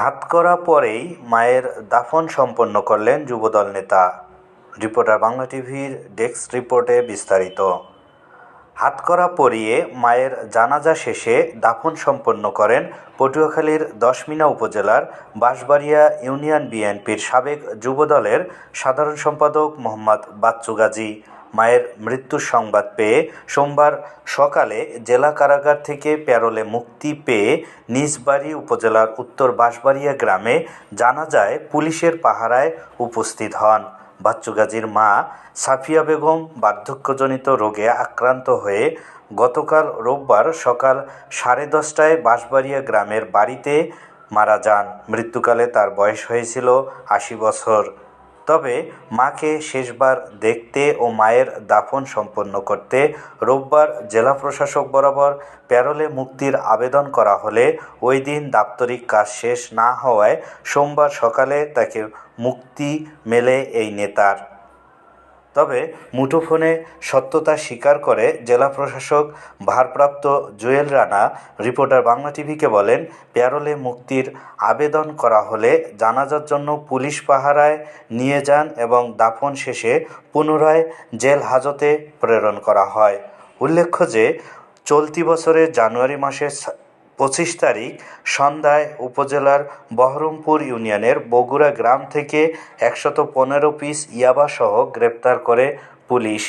হাতকড়া পরেই মায়ের দাফন সম্পন্ন করলেন যুবদল নেতা। রিপোর্টার বাংলা টিভির ডেস্ক রিপোর্টে বিস্তারিত। হাতকড়া পরিয়ে মায়ের জানাজা শেষে দাফন সম্পন্ন করেন পটুয়াখালীর দশমিনা উপজেলার বাঁশবাড়িয়া ইউনিয়ন বিএনপির সাবেক যুবদলের সাধারণ সম্পাদক মোহাম্মদ বাচ্চু গাজী। মায়ের মৃত্যুর সংবাদ পেয়ে সোমবার সকালে জেলা কারাগার থেকে প্যারোলে মুক্তি পেয়ে নিজ বাড়ি উপজেলার উত্তর বাঁশবাড়িয়া গ্রামে জানাজায় পুলিশের পাহারায় উপস্থিত হন। বাচ্চু গাজীর মা সাফিয়া বেগম বার্ধক্যজনিত রোগে আক্রান্ত হয়ে গতকাল রোববার সকাল সাড়ে দশটায় বাঁশবাড়িয়া গ্রামের বাড়িতে মারা যান। মৃত্যুকালে তার বয়স হয়েছিল আশি বছর। তবে মাকে শেষবার দেখতে ও মায়ের দাফন সম্পন্ন করতে রোববার জেলা প্রশাসক বরাবর প্যারোলে মুক্তির আবেদন করা হলে ওই দিন দাপ্তরিক কাজ শেষ না হওয়ায় সোমবার সকালে তাকে মুক্তি মেলে এই নেতার। তবে মুঠোফোনে সত্যতা স্বীকার করে জেলা প্রশাসক ভারপ্রাপ্ত জুয়েল রানা, রিপোর্টার বাংলা টিভিকে বলেন, প্যারোলে মুক্তির আবেদন করা হলে জানাজার জন্য পুলিশ পাহারায় নিয়ে যান এবং দাফন শেষে পুনরায় জেল হাজতে প্রেরণ করা হয়। উল্লেখ্য যে, চলতি বছরের জানুয়ারি মাসের পঁচিশ তারিখ সন্ধ্যায় উপজেলার বহরমপুর ইউনিয়নের বগুড়া গ্রাম থেকে একশত পনেরো পিস ইয়াবাসহ গ্রেপ্তার করে পুলিশ।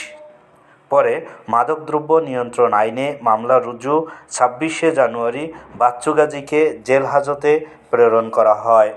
পরে মাদকদ্রব্য নিয়ন্ত্রণ আইনে মামলা রুজু ছাব্বিশে জানুয়ারি বাচ্চুগাজীকে জেল হাজতে প্রেরণ করা হয়।